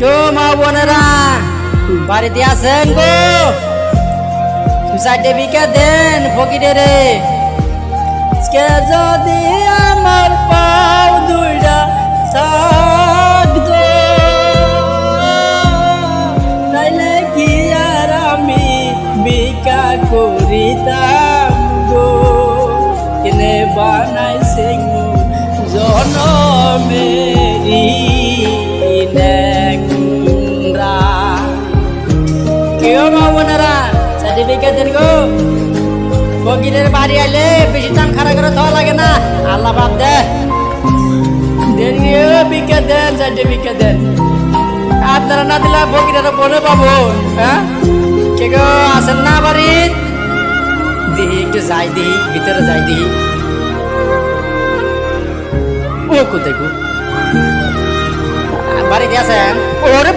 তো মা বোনেরা, বাড়িতে আছেন গো? চারটে বিকা দেন ফকিরে রে আজকে যদি আমার পাও দুইটা থাকতো তাইলে কি আর আমি বিকা করিতাম গো? কিনে বানাইছে জনমেরি। কেউ মা বোনেরা সার্টিফিকেট দেন গো। ফকিরের বাড়ি আইলে বেশি টান খাড়া করে দেওয়া লাগে না। আল্লাহ বাপ দে। দেন বিকে দেন সার্টিফিকেট দেন। আপনারা না দিলে ফকিরের বলে পাবো হ্যাঁ? কে গো আসেন না বাড়ি দিহি, একটু যাই দিহি, ভিতরে যাই দিহি। ও কোথায় গো? বাড়িতে আছেন? ওরে রে